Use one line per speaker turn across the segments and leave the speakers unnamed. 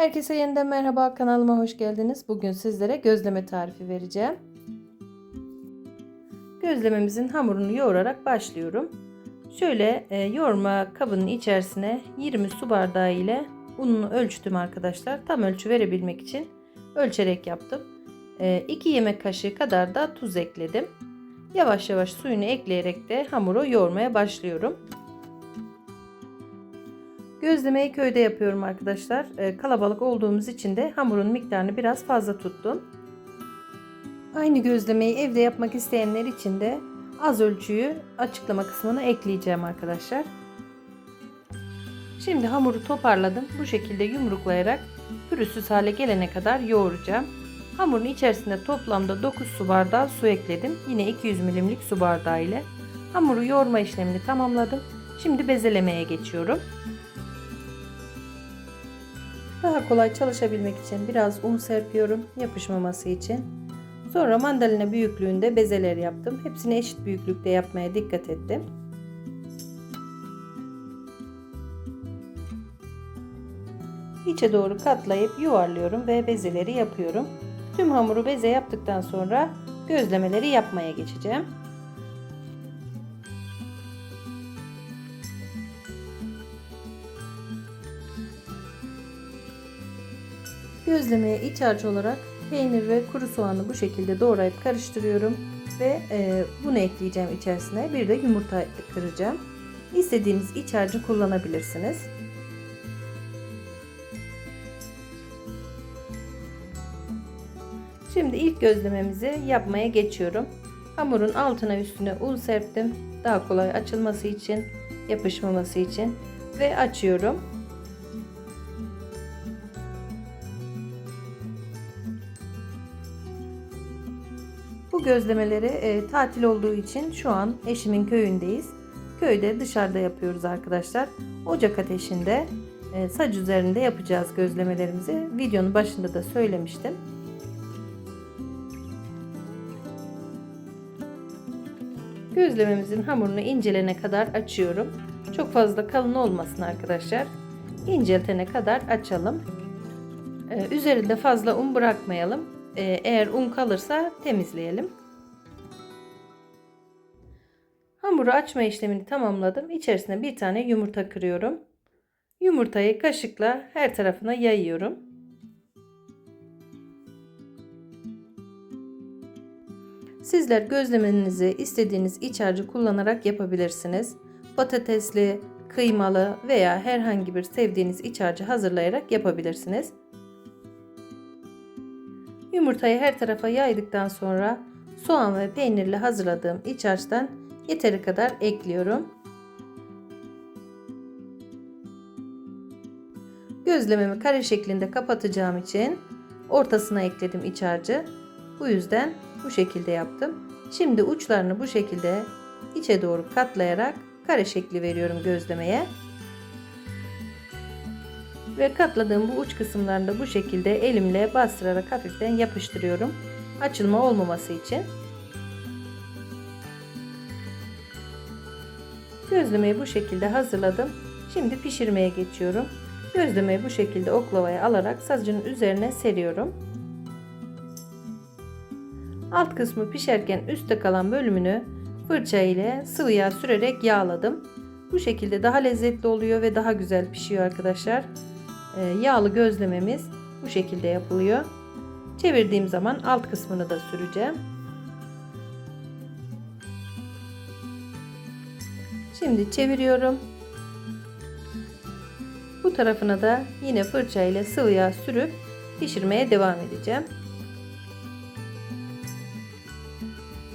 Herkese yeniden merhaba kanalıma hoş geldiniz. Bugün sizlere gözleme tarifi vereceğim. Gözlememizin hamurunu yoğurarak başlıyorum. Şöyle e, yoğurma kabının içerisine 20 su bardağı ile ununu ölçtüm arkadaşlar. Tam ölçü verebilmek için ölçerek yaptım. 2 yemek kaşığı kadar da tuz ekledim. Yavaş yavaş suyunu ekleyerek de hamuru yoğurmaya başlıyorum. Gözlemeyi köyde yapıyorum arkadaşlar. Ee, kalabalık olduğumuz için de hamurun miktarını biraz fazla tuttum. Aynı gözlemeyi evde yapmak isteyenler için de az ölçüyü açıklama kısmına ekleyeceğim arkadaşlar. Şimdi hamuru toparladım. Bu şekilde yumruklayarak pürüzsüz hale gelene kadar yoğuracağım. Hamurun içerisinde toplamda 9 su bardağı su ekledim. Yine 200 milimlik su bardağı ile. Hamuru yoğurma işlemini tamamladım. Şimdi bezelemeye geçiyorum. Daha kolay çalışabilmek için biraz un serpiyorum yapışmaması için. Sonra mandalina büyüklüğünde bezeler yaptım. Hepsini eşit büyüklükte yapmaya dikkat ettim. İçe doğru katlayıp yuvarlıyorum ve bezeleri yapıyorum. Tüm hamuru beze yaptıktan sonra gözlemeleri yapmaya geçeceğim. Gözlemeye iç harç olarak peynir ve kuru soğanı bu şekilde doğrayıp karıştırıyorum ve e, bunu ekleyeceğim içerisine. Bir de yumurta kıracağım. İstediğiniz iç harcı kullanabilirsiniz. Şimdi ilk gözlememizi yapmaya geçiyorum. Hamurun altına üstüne un serptim. Daha kolay açılması için, yapışmaması için ve açıyorum. Bu gözlemeleri e, tatil olduğu için şu an eşimin köyündeyiz. Köyde dışarıda yapıyoruz arkadaşlar. Ocak ateşinde e, sac üzerinde yapacağız gözlemelerimizi. Videonun başında da söylemiştim. Gözlememizin hamurunu incelene kadar açıyorum. Çok fazla kalın olmasın arkadaşlar. İnceltene kadar açalım. Ee, üzerinde fazla un bırakmayalım. Ee, eğer un kalırsa temizleyelim. Hamuru açma işlemini tamamladım. İçerisine bir tane yumurta kırıyorum. Yumurtayı kaşıkla her tarafına yayıyorum. Sizler gözlemenizi istediğiniz iç harcı kullanarak yapabilirsiniz. Patatesli, kıymalı veya herhangi bir sevdiğiniz iç harcı hazırlayarak yapabilirsiniz. Yumurtayı her tarafa yaydıktan sonra soğan ve peynirle hazırladığım iç harçtan yeteri kadar ekliyorum. Gözlememi kare şeklinde kapatacağım için ortasına ekledim iç harcı. Bu yüzden bu şekilde yaptım. Şimdi uçlarını bu şekilde içe doğru katlayarak kare şekli veriyorum gözlemeye. Ve katladığım bu uç kısımlarını da bu şekilde elimle bastırarak hafiften yapıştırıyorum. Açılma olmaması için. Gözlemeyi bu şekilde hazırladım. Şimdi pişirmeye geçiyorum. Gözlemeyi bu şekilde oklavaya alarak sacın üzerine seriyorum. Alt kısmı pişerken üstte kalan bölümünü fırça ile sıvı yağ sürerek yağladım. Bu şekilde daha lezzetli oluyor ve daha güzel pişiyor arkadaşlar. Ee, yağlı gözlememiz bu şekilde yapılıyor. Çevirdiğim zaman alt kısmını da süreceğim. Şimdi çeviriyorum. Bu tarafına da yine fırça ile sıvı yağ sürüp pişirmeye devam edeceğim.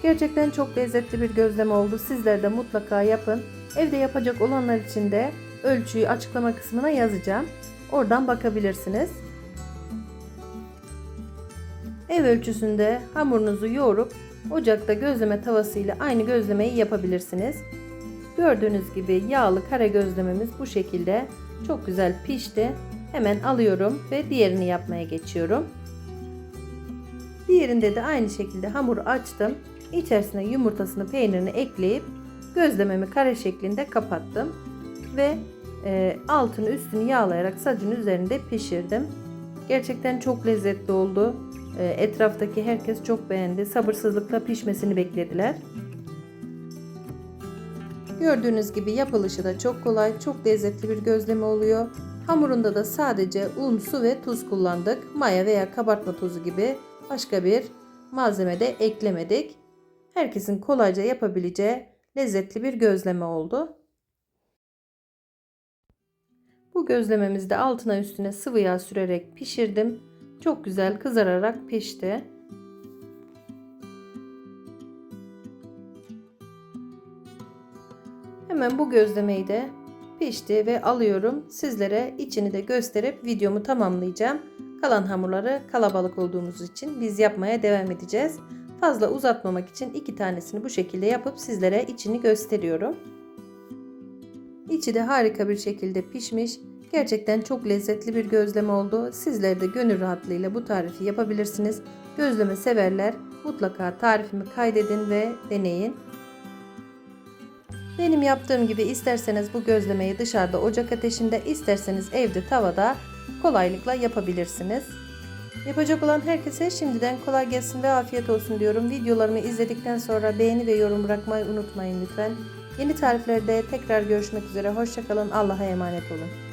Gerçekten çok lezzetli bir gözleme oldu. Sizler de mutlaka yapın. Evde yapacak olanlar için de ölçüyü açıklama kısmına yazacağım. Oradan bakabilirsiniz. Ev ölçüsünde hamurunuzu yoğurup ocakta gözleme tavası ile aynı gözlemeyi yapabilirsiniz. Gördüğünüz gibi yağlı kare gözlememiz bu şekilde çok güzel pişti. Hemen alıyorum ve diğerini yapmaya geçiyorum. Diğerinde de aynı şekilde hamuru açtım. İçerisine yumurtasını peynirini ekleyip gözlememi kare şeklinde kapattım ve e, altını üstünü yağlayarak sacın üzerinde pişirdim. Gerçekten çok lezzetli oldu. E, etraftaki herkes çok beğendi. Sabırsızlıkla pişmesini beklediler. Gördüğünüz gibi yapılışı da çok kolay, çok lezzetli bir gözleme oluyor. Hamurunda da sadece un, su ve tuz kullandık. Maya veya kabartma tozu gibi başka bir malzeme de eklemedik. Herkesin kolayca yapabileceği lezzetli bir gözleme oldu. Bu gözlememizi de altına üstüne sıvı yağ sürerek pişirdim. Çok güzel kızararak pişti. Hemen bu gözlemeyi de pişti ve alıyorum. Sizlere içini de gösterip videomu tamamlayacağım. Kalan hamurları kalabalık olduğumuz için biz yapmaya devam edeceğiz. Fazla uzatmamak için iki tanesini bu şekilde yapıp sizlere içini gösteriyorum. İçi de harika bir şekilde pişmiş. Gerçekten çok lezzetli bir gözleme oldu. Sizler de gönül rahatlığıyla bu tarifi yapabilirsiniz. Gözleme severler mutlaka tarifimi kaydedin ve deneyin. Benim yaptığım gibi isterseniz bu gözlemeyi dışarıda ocak ateşinde, isterseniz evde tavada kolaylıkla yapabilirsiniz. Yapacak olan herkese şimdiden kolay gelsin ve afiyet olsun diyorum. Videolarımı izledikten sonra beğeni ve yorum bırakmayı unutmayın lütfen. Yeni tariflerde tekrar görüşmek üzere. Hoşçakalın. Allah'a emanet olun.